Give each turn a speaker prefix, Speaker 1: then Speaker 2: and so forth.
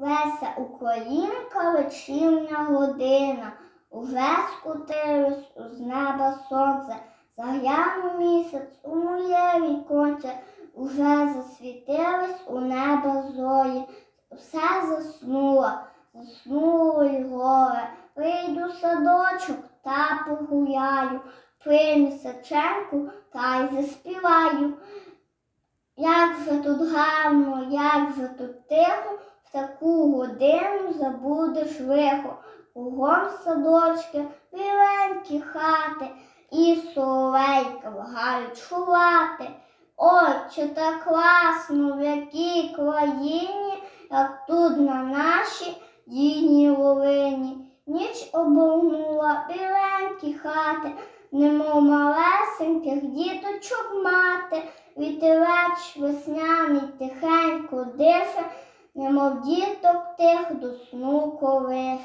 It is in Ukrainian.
Speaker 1: Леся Українка, вечірня година, уже скотилось з неба сонце, заглянув місяць у моє віконце, уже засвітились у небо зорі, все заснуло, заснуло й горе. Вийду в садочок та погуляю, прийму саченку та й заспіваю. Як же тут гарно, як же тут тихо, годину забудеш лихо. Кругом садочки, біленькі хати, і соловейка вгають шулати. Ой, чи так класно, в якій країні, як тут на нашій рідній Волині. Ніч обогнула біленькі хати, немов малесеньких діточок мати. Вітерець весняний тихенько дише, немов діток тих до сну колише.